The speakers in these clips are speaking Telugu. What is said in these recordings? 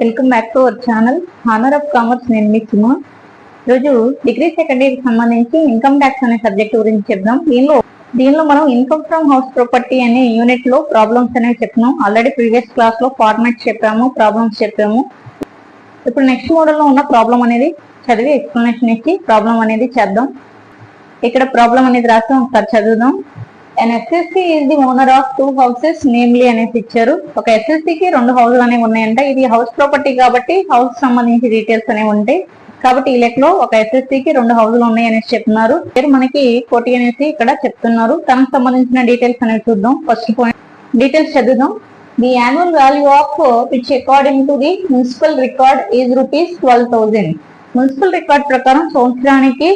Welcome back to our channel. Honour of commerce నేను మీ సుమ. ఈరోజు డిగ్రీ సెకండ్ సంబంధించి ఇన్కమ్ ట్యాక్స్ అనే సబ్జెక్ట్ గురించి చెప్దాం. దీనిలో దీనిలో మనం ఇన్కమ్ ఫ్రమ్ హౌస్ ప్రాపర్టీ అనే యూనిట్లో ప్రాబ్లమ్స్ అనేవి చెప్తున్నాం. ఆల్రెడీ ప్రీవియస్ క్లాస్లో ఫార్మాట్ చెప్పాము ప్రాబ్లమ్స్ చెప్పాము. ఇప్పుడు నెక్స్ట్ మోడల్లో ఉన్న ప్రాబ్లం అనేది చదివి ఎక్స్ప్లెనేషన్ ఇచ్చి ప్రాబ్లం అనేది చేద్దాం. ఇక్కడ ప్రాబ్లం అనేది రాస్తాం ఒకసారి చదువుదాం. And SSC is the owner of two houses namely అనేసి ఇచ్చారు ఒక ఎస్ఎస్సి కి రెండు హౌసెస్ అనేవి ఉన్నాయంట. ఇది హౌస్ ప్రాపర్టీ కాబట్టి హౌస్ సంబంధించి డీటెయిల్స్ అనేవి ఉంటాయి. కాబట్టి ఈ లెక్కలో ఒక ఎస్ఎస్సి కి రెండు హౌజులు ఉన్నాయి అనేసి చెప్తున్నారు. పేరు మనకి కోటి అనేసి ఇక్కడ చెప్తున్నారు. తనకు సంబంధించిన డీటెయిల్స్ అనేవి చూద్దాం. ఫస్ట్ పాయింట్ డీటెయిల్స్ చదువుదాం. The annual value of which according to the municipal record is rupees twelve thousand municipal record ప్రకారం సంవత్సరానికి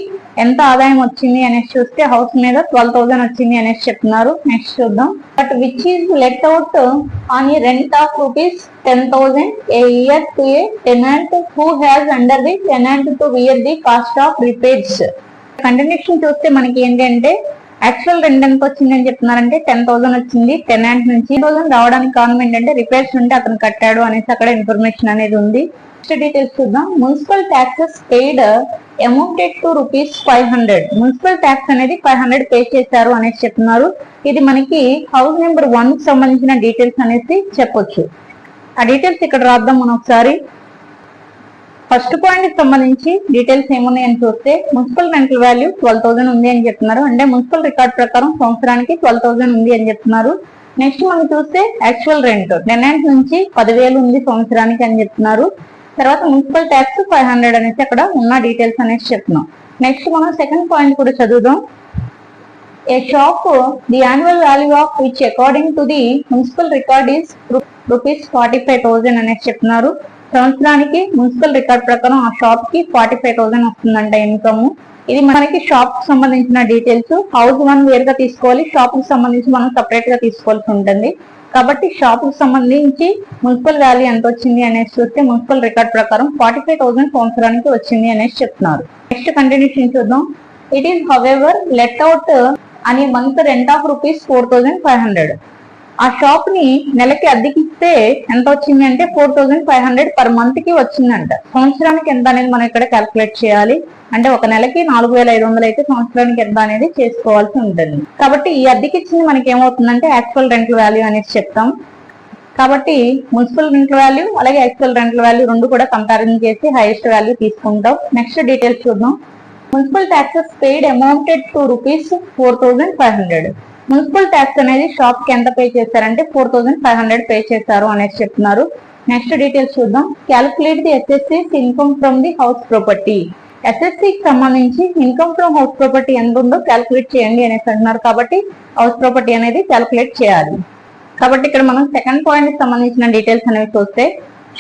ఎంత ఆదాయం వచ్చింది అనేసి చూస్తే హౌస్ మీద ట్వెల్వ్ థౌసండ్ వచ్చింది అనేసి చెప్తున్నారు. నెక్స్ట్ చూద్దాం. But which is let out on ఈ rent of rupees ten thousand a year to a tenant who has under the tenant to wear the cost of repairs continuation చూస్తే మనకి ఏంటంటే యాక్చువల్ రెంట్ ఎంత వచ్చింది అని చెప్తున్నారంటే టెన్ థౌసండ్ వచ్చింది. టెనెంట్ నుంచి థౌసండ్ రావడానికి కారణం ఏంటంటే రిపేర్స్ ఉంటే అతను కట్టాడు అనేసి అక్కడ ఇన్ఫర్మేషన్ అనేది ఉంది. నెక్స్ట్ డీటెయిల్స్ చూద్దాం. Municipal taxes paid amounted to rupees five hundred municipal tax అనేది ఫైవ్ హండ్రెడ్ పే చేశారు అనేసి చెప్తున్నారు. ఇది మనకి హౌస్ నెంబర్ వన్కి సంబంధించిన డీటెయిల్స్ అనేసి చెప్పొచ్చు. ఆ డీటెయిల్స్ ఇక్కడ రాద్దాం మనం ఒకసారి. ఫస్ట్ పాయింట్కి సంబంధించి డీటెయిల్స్ ఏమున్నాయని చూస్తే municipal rental value twelve thousand ఉంది అని చెప్తున్నారు. అంటే మున్సిపల్ రికార్డ్ ప్రకారం సంవత్సరానికి ట్వెల్వ్ థౌసండ్ ఉంది అని చెప్తున్నారు. నెక్స్ట్ మనం చూస్తే యాక్చువల్ రెంట్. టెనెంట్ నుంచి పదివేలు ఉంది సంవత్సరానికి అని చెప్తున్నారు. తర్వాత మున్సిపల్ ట్యాక్స్ ఫైవ్ హండ్రెడ్ అనేసి అక్కడ ఉన్న డీటెయిల్స్ అనేసి చెప్తున్నాం. నెక్స్ట్ మనం సెకండ్ పాయింట్ కూడా చదువుదాం. A shop the annual value of which according to the municipal record is rupees forty five thousand అనేసి చెప్తున్నారు. సంవత్సరానికి మున్సిపల్ రికార్డ్ ప్రకారం ఆ షాప్కి ఫార్టీ ఫైవ్ థౌసండ్ వస్తుందంట ఇన్కమ్ ఇది మనకి షాప్కి సంబంధించిన డీటెయిల్స్ హౌస్ వన్ వేరుగా తీసుకోవాలి షాప్కి సంబంధించి మనం సపరేట్గా తీసుకోవాల్సి ఉంటుంది. కాబట్టి షాప్కు సంబంధించి మున్సిపల్ వాల్యూ ఎంత వచ్చింది అనేసి చూస్తే మున్సిపల్ రికార్డ్ ప్రకారం ఫార్టీ ఫైవ్ థౌసండ్ సంవత్సరానికి వచ్చింది అనేసి చెప్తున్నారు. నెక్స్ట్ కంటిన్యూషన్ చూద్దాం. It is however let out అని month rent of rupees four thousand five hundred ఆ షాప్ని నెలకి అద్దెకిస్తే ఎంత వచ్చింది అంటే four thousand five hundred per మంత్కి వచ్చిందంట. సంవత్సరానికి ఎంత అనేది మనం ఇక్కడ క్యాల్కులేట్ చేయాలి. అంటే ఒక నెలకి నాలుగు వేల ఐదు వందలు అయితే సంవత్సరానికి ఎంత అనేది చేసుకోవాల్సి ఉంటుంది. కాబట్టి ఈ అద్దెకి ఇచ్చింది మనకి ఏమవుతుందంటే యాక్చువల్ రెంటల్ వాల్యూ అనేది చెప్తాం. కాబట్టి మున్సిపల్ రెంట్ వాల్యూ అలాగే యాక్చువల్ రెంట్ల వాల్యూ రెండు కూడా కంపారిజన్ చేసి హైయెస్ట్ వాల్యూ తీసుకుంటాం. నెక్స్ట్ డీటెయిల్స్ చూద్దాం. Municipal taxes paid amounted to rupees four thousand five hundred municipal tax అనేది షాప్కి ఎంత పే చేశారంటే four thousand five hundred pay చేశారు అనేసి చెప్తున్నారు. నెక్స్ట్ డీటెయిల్స్ చూద్దాం. Calculate the SSC income from the house property. SSC కి సంబంధించి ఇన్కమ్ ఫ్రమ్ హౌస్ ప్రాపర్టీ ఎంత ఉందో క్యాలిక్యులేట్ చేయండి అనేసి అంటున్నారు కాబట్టి హౌస్ ప్రాపర్టీ అనేది క్యాలిక్యులేట్ చేయాలి. కాబట్టి ఇక్కడ మనం సెకండ్ పాయింట్కి సంబంధించిన డీటెయిల్స్ అనేవి చూస్తే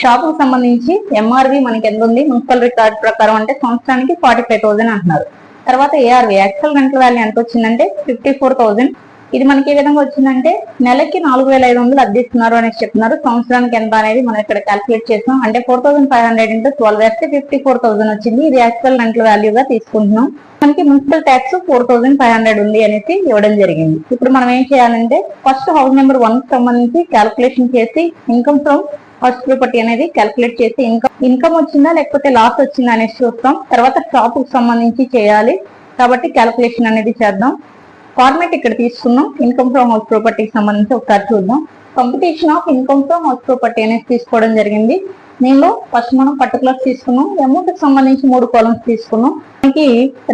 షాప్కు సంబంధించి ఎంఆర్వి మనకి ఎంత ఉంది? మున్సిపల్ రికార్డ్ ప్రకారం అంటే సంవత్సరానికి ఫార్టీ ఫైవ్ థౌసండ్ అంటున్నారు. తర్వాత ఏఆర్వి యాక్చువల్ రెంటల్ వాల్యూ ఎంత వచ్చిందంటే ఫిఫ్టీ ఫోర్ థౌసండ్. ఇది మనకి ఏ విధంగా వచ్చిందంటే నెలకి నాలుగు వేల ఐదు వందలు అద్దెస్తున్నారు అనేసి చెప్తున్నారు. సంవత్సరానికి ఎంత అనేది మనం ఇక్కడ క్యాల్కులేట్ చేసాం అంటే four thousand five hundred into twelve వేస్తే ఫిఫ్టీ ఫోర్ థౌసండ్ వచ్చింది. ఇది యాక్చువల్ రెంటల్ వాల్యూగా తీసుకుంటున్నాం. మనకి municipal tax four thousand five hundred ఉంది అనేసి ఇవ్వడం జరిగింది. ఇప్పుడు మనం ఏం చేయాలంటే ఫస్ట్ హౌస్ నెంబర్ వన్కి సంబంధించి క్యాల్కులేషన్ చేసి ఇన్కమ్ ఫ్రమ్ ఫస్ట్ ప్రాపర్టీ అనేది క్యాల్కులేట్ చేసి ఇన్కమ్ ఇన్కమ్ వచ్చిందా లేకపోతే లాస్ వచ్చిందా అనేసి చూస్తాం. తర్వాత షాప్కు సంబంధించి చేయాలి. కాబట్టి క్యాల్కులేషన్ అనేది చేద్దాం. ఫార్మేట్ ఇక్కడ తీసుకున్నాం. ఇన్కమ్ ఫ్రమ్ హౌస్ ప్రాపర్టీకి సంబంధించి ఒకసారి చూద్దాం. Competition of income from house property అనేది తీసుకోవడం జరిగింది. దీనిలో ఫస్ట్ మనం పర్టికులర్స్ తీసుకున్నాం. అమౌంట్కి సంబంధించి మూడు కాలమ్స్ తీసుకున్నాం. మనకి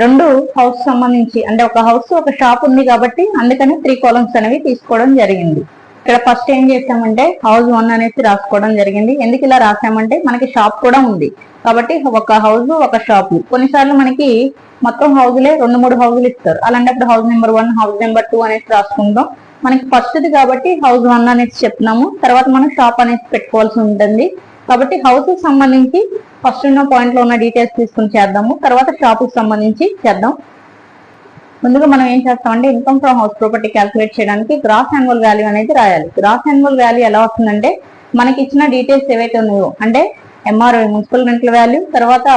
రెండు హౌస్ సంబంధించి అంటే ఒక హౌస్ ఒక షాప్ ఉంది కాబట్టి అందుకని త్రీ కాలమ్స్ అనేవి తీసుకోవడం జరిగింది. ఇక్కడ ఫస్ట్ ఏం చేసామంటే హౌస్ వన్ అనేసి రాసుకోవడం జరిగింది. ఎందుకు ఇలా రాసామంటే మనకి షాప్ కూడా ఉంది. కాబట్టి ఒక హౌస్ ఒక షాప్ కొన్నిసార్లు మనకి మొత్తం హౌజులే రెండు మూడు హౌజులు ఇస్తారు. అలాంటప్పుడు house number one house number two అనేసి రాసుకుంటాం మనకి ఫస్ట్ది కాబట్టి హౌస్ వన్ అనేసి చెప్తున్నాము. తర్వాత మనం షాప్ అనేసి పెట్టుకోవాల్సి ఉంటుంది. కాబట్టి హౌస్కి సంబంధించి ఫస్ట్ ఉన్న పాయింట్లో ఉన్న డీటెయిల్స్ తీసుకుని చేద్దాము. తర్వాత షాప్కి సంబంధించి చేద్దాం. ముందుగా మనం ఏం చేస్తామంటే income from house property calculate చేయడానికి గ్రాస్ యాన్యువల్ వాల్యూ అనేది రాయాలి. గ్రాస్ యాన్యువల్ వాల్యూ ఎలా వస్తుందంటే మనకి ఇచ్చిన డీటెయిల్స్ ఏవైతే ఉన్నాయో అంటే ఎంఆర్ఓ మున్సిపల్ రెంట్ల వాల్యూ తర్వాత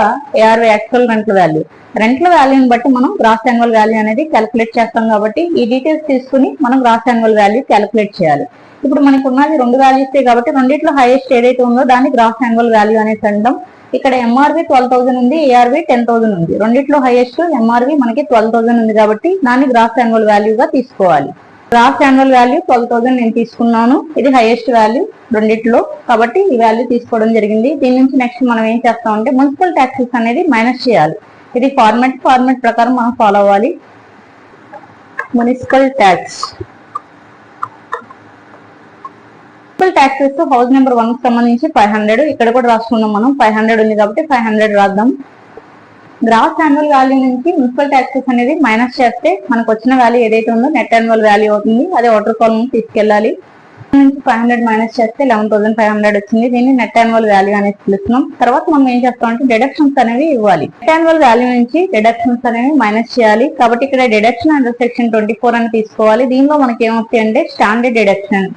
ARO actual rental value rental వాల్యూని బట్టి మనం గ్రాస్ యాన్యువల్ వాల్యూ అనేది క్యాలిక్యులేట్ చేస్తాం కాబట్టి ఈ డీటెయిల్స్ తీసుకుని మనం గ్రాస్ యాన్యువల్ వాల్యూ క్యాలిక్యులేట్ చేయాలి. ఇప్పుడు మనకు ఉన్నది రెండు వాల్యూస్ కాబట్టి రెండిట్లో హైయెస్ట్ ఏదైతే ఉందో దాన్ని గ్రాస్ యాన్యువల్ వాల్యూ అనేసి అంటాం. ఇక్కడ M R V twelve thousand ఉంది A R V ten thousand ఉంది. రెండిట్లో హైయెస్ట్ ఎంఆర్వి మనకి ట్వెల్వ్ థౌసండ్ ఉంది కాబట్టి దాన్ని గ్రాస్ యాన్యువల్ వాల్యూగా తీసుకోవాలి. Gross annual value twelve thousand నేను తీసుకున్నాను. ఇది హైయెస్ట్ వాల్యూ రెండిట్లో. కాబట్టి ఈ వాల్యూ తీసుకోవడం జరిగింది. దీని నుంచి నెక్స్ట్ మనం ఏం చేస్తామంటే మున్సిపల్ ట్యాక్సెస్ అనేది మైనస్ చేయాలి. ఇది ఫార్మెట్ ఫార్మెట్ ప్రకారం మనం ఫాలో అవ్వాలి. Municipal tax municipal taxes house number one సంబంధించి ఫైవ్ హండ్రెడ్ ఇక్కడ కూడా రాసుకున్నాం మనం. ఫైవ్ హండ్రెడ్ ఉంది కాబట్టి ఫైవ్ హండ్రెడ్ రాద్దాం. గ్రాస్ యాన్యువల్ వాల్యూ నుంచి మున్సిపల్ ట్యాక్సెస్ అనేది మైనస్ చేస్తే మనకు వచ్చిన వాల్యూ ఏదైతే ఉందో నెట్ యాన్యువల్ వాల్యూ అవుతుంది. అదే వాటర్ కాలం తీసుకెళ్ళాలి. నుంచి ఫైవ్ హండ్రెడ్ మైనస్ చేస్తే లెవెన్ థౌసండ్ ఫైవ్ హండ్రెడ్ వచ్చింది. దీన్ని నెట్ యాన్యువల్ వాల్యూ అనేది పిలుస్తున్నాం. తర్వాత మనం ఏం చేస్తాం అంటే డిడక్షన్స్ అనేవి ఇవ్వాలి. నెట్ యాన్యువల్ వాల్యూ నుంచి డిడక్షన్స్ అనేవి మైనస్ చేయాలి. కాబట్టి ఇక్కడ deduction under section twenty four అని తీసుకోవాలి. దీనిలో మనకి ఏమవుతాయి అంటే స్టాండర్డ్ డిడక్షన్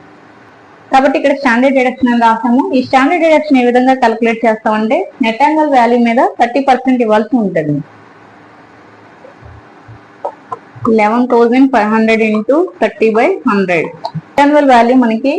కాబట్టి ఇక్కడ స్టాండర్డ్ డిడక్షన్ అని రాసాము. ఈ స్టాండర్డ్ డిడక్షన్ ఏ విధంగా క్యాలిక్యులేట్ చేస్తామంటే నెట్ యాన్యువల్ వాల్యూ మీద థర్టీ పర్సెంట్ ఇవ్వాల్సి ఉంటుంది. Eleven thousand five hundred into thirty by hundred annual value మనకి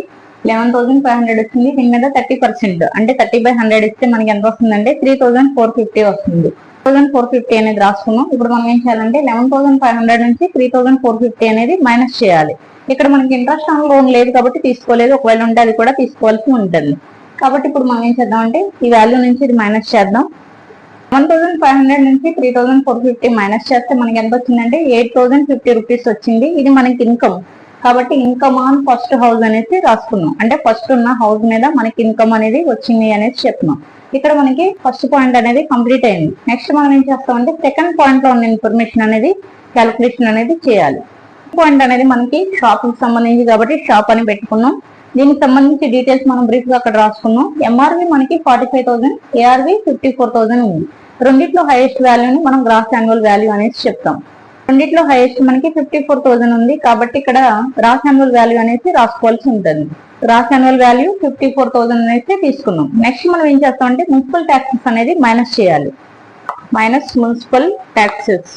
లెవెన్ థౌసండ్ ఫైవ్ హండ్రెడ్ వచ్చింది. దీని మీద థర్టీ పర్సెంట్ అంటే థర్టీ బై హండ్రెడ్ ఇస్తే మనకి ఎంత వస్తుందంటే త్రీ థౌసండ్ ఫోర్ ఫిఫ్టీ వస్తుంది. థౌసండ్ ఫోర్ ఫిఫ్టీ అనేది రాసుకున్నాం. ఇప్పుడు మనం ఏం చేయాలంటే లెవెన్ థౌసండ్ ఫైవ్ హండ్రెడ్ నుంచి త్రీ థౌసండ్ ఫోర్ ఫిఫ్టీ అనేది మైనస్ చేయాలి. ఇక్కడ మనకి ఇంట్రెస్ట్ ఆన్ లోన్ లేదు కాబట్టి తీసుకోలేదు. ఒకవేళ ఉంటే అది కూడా తీసుకోవాల్సి ఉంటుంది. కాబట్టి ఇప్పుడు మనం ఏం చేద్దామంటే ఈ వాల్యూ నుంచి ఇది మైనస్ చేద్దాం. వన్ థౌసండ్ ఫైవ్ హండ్రెడ్ నుంచి three thousand four fifty minus చేస్తే మనకి ఎంత వచ్చిందంటే ఎయిట్ థౌసండ్ ఫిఫ్టీ రూపీస్ వచ్చింది. ఇది మనకి ఇన్కమ్ కాబట్టి ఇన్కమ్ ఆన్ ఫస్ట్ హౌస్ అనేసి రాసుకున్నాం. అంటే ఫస్ట్ ఉన్న హౌస్ మీద మనకి ఇన్కమ్ అనేది వచ్చింది అనేసి చెప్తున్నాం ఇక్కడ మనకి ఫస్ట్ పాయింట్ అనేది కంప్లీట్ అయింది. నెక్స్ట్ మనం ఏం చేస్తామంటే సెకండ్ పాయింట్లో ఉన్న ఇన్ఫర్మేషన్ అనేది క్యాలిక్యులేషన్ అనేది చేయాలి. పాయింట్ అనేది మనకి షాప్కి సంబంధించి కాబట్టి షాప్ అని పెట్టుకున్నాం. దీనికి సంబంధించి డీటెయిల్స్ మనం బ్రీఫ్గా అక్కడ రాసుకున్నాం. ఎంఆర్వి మనకి forty five thousand ARV fifty four thousand ఉంది. రెండిట్లో హైయెస్ట్ వాల్యూని మనం గ్రాస్ యాన్యువల్ వాల్యూ అనేది చెప్తాం. రెండిట్లో హైయెస్ట్ మనకి ఫిఫ్టీ ఫోర్ థౌసండ్ ఉంది. కాబట్టి ఇక్కడ గ్రాస్ యాన్యువల్ వాల్యూ అనేసి రాసుకోవాల్సి ఉంటుంది. Gross annual value fifty four thousand అనేసి తీసుకున్నాం. నెక్స్ట్ మనం ఏం చేస్తాం అంటే మున్సిపల్ ట్యాక్సెస్ అనేది మైనస్ చేయాలి. Minus municipal taxes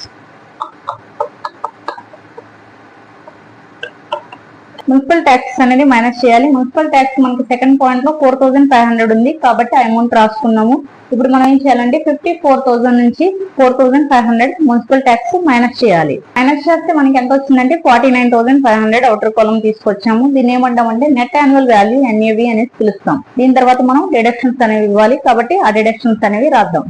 municipal tax అనేది మైనస్ చేయాలి. మున్సిపల్ ట్యాక్స్ మనకి సెకండ్ పాయింట్లో ఫోర్ థౌసండ్ ఫైవ్ హండ్రెడ్ ఉంది. కాబట్టి అమౌంట్ రాసుకున్నాము. ఇప్పుడు మనం ఏం చేయాలంటే ఫిఫ్టీ ఫోర్ థౌసండ్ నుంచి four thousand five hundred municipal tax minus చేయాలి. మైనస్ చేస్తే మనకి ఎంత వచ్చిందంటే forty nine thousand five hundred outer కాలం తీసుకొచ్చాము. దీన్ని ఏమంటామంటే నెట్ యాన్యువల్ వాల్యూ ఎన్ఏవి అనేది పిలుస్తాం. దీని తర్వాత మనం డిడక్షన్స్ అనేవి ఇవ్వాలి. కాబట్టి ఆ డిడక్షన్స్ అనేవి రాద్దాం.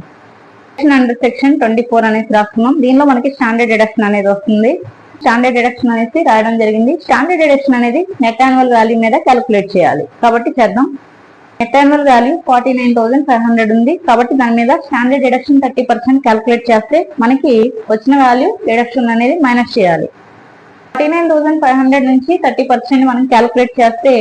అండర్ సెక్షన్ ట్వంటీ ఫోర్ అనేది రాస్తున్నాం. దీనిలో మనకి స్టాండర్డ్ డిడక్షన్ అనేది వస్తుంది. స్టాండర్డ్ డిడక్షన్ అనేసి రాయడం జరిగింది. స్టాండర్డ్ డిడక్షన్ అనేది నెట్ యాన్యువల్ వాల్యూ మీద క్యాలిక్యులేట్ చేయాలి. కాబట్టి చేద్దాం. Net annual value forty nine thousand five hundred ఉంది. కాబట్టి దాని మీద standard deduction thirty percent calculate చేస్తే మనకి వచ్చిన వాల్యూ డిడక్షన్ అనేది మైనస్ చేయాలి. Forty nine thousand five hundred నుంచి థర్టీ పర్సెంట్ మనం క్యాలిక్యులేట్ చేస్తే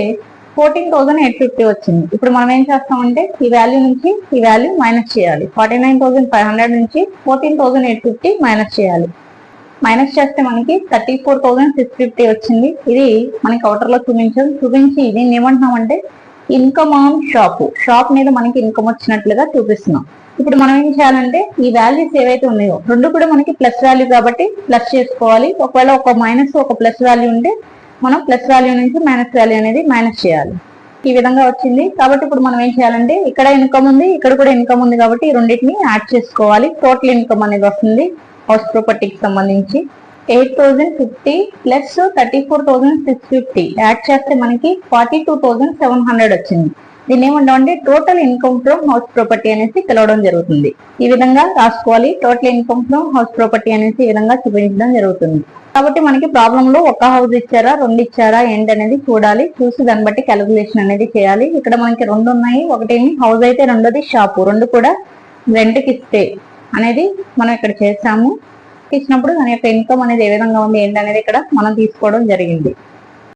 ఫోర్టీన్ థౌసండ్ ఎయిట్ ఫిఫ్టీ వచ్చింది. ఇప్పుడు మనం ఏం చేస్తామంటే ఈ వాల్యూ నుంచి ఈ వాల్యూ మైనస్ చేయాలి. Forty nine thousand five hundred నుంచి fourteen thousand eight fifty minus చేయాలి. మైనస్ చేస్తే మనకి thirty four thousand six fifty వచ్చింది. ఇది మనకి అవుటర్లో చూపించాం. చూపించి దీన్ని ఏమంటున్నామంటే ఇన్కమ్ ఆన్ షాప్ షాప్ మీద మనకి ఇన్కమ్ వచ్చినట్లుగా చూపిస్తున్నాం. ఇప్పుడు మనం ఏం చేయాలంటే ఈ వాల్యూస్ ఏవైతే ఉన్నాయో రెండు కూడా మనకి ప్లస్ వాల్యూ కాబట్టి ప్లస్ చేసుకోవాలి. ఒకవేళ ఒక మైనస్ ఒక ప్లస్ వాల్యూ ఉంటే మనం ప్లస్ వాల్యూ నుంచి మైనస్ వాల్యూ అనేది మైనస్ చేయాలి. ఈ విధంగా వచ్చింది. కాబట్టి ఇప్పుడు మనం ఏం చేయాలంటే ఇక్కడ ఇన్కమ్ ఉంది ఇక్కడ కూడా ఇన్కమ్ ఉంది కాబట్టి ఈ రెండింటిని యాడ్ చేసుకోవాలి. టోటల్ ఇన్కమ్ అనేది వస్తుంది. హౌస్ సంబంధించి eight thousand fifty plus thirty four thousand six fifty add చేస్తే మనకి forty two thousand seven hundred వచ్చింది. దీన్ని ఏమంటామంటే total income from house property అనేసి పిలవడం జరుగుతుంది. ఈ విధంగా రాసుకోవాలి. Total income from house property అనేసి ఈ విధంగా చూపించడం జరుగుతుంది. కాబట్టి మనకి ప్రాబ్లం లో ఒక హౌస్ ఇచ్చారా రెండు ఇచ్చారా ఏంటి అనేది చూడాలి. చూసి దాన్ని బట్టి క్యాలిక్యులేషన్ అనేది చేయాలి. ఇక్కడ మనకి రెండు ఉన్నాయి. ఒకటి హౌస్ అయితే రెండోది షాపు రెండు కూడా రెంట్కి ఇస్తే. అనేది మనం ఇక్కడ చేసాము ఇచ్చినప్పుడు దాని యొక్క ఇన్కమ్ అనేది ఏ విధంగా ఉంది ఏంటనేది ఇక్కడ మనం తీసుకోవడం జరిగింది.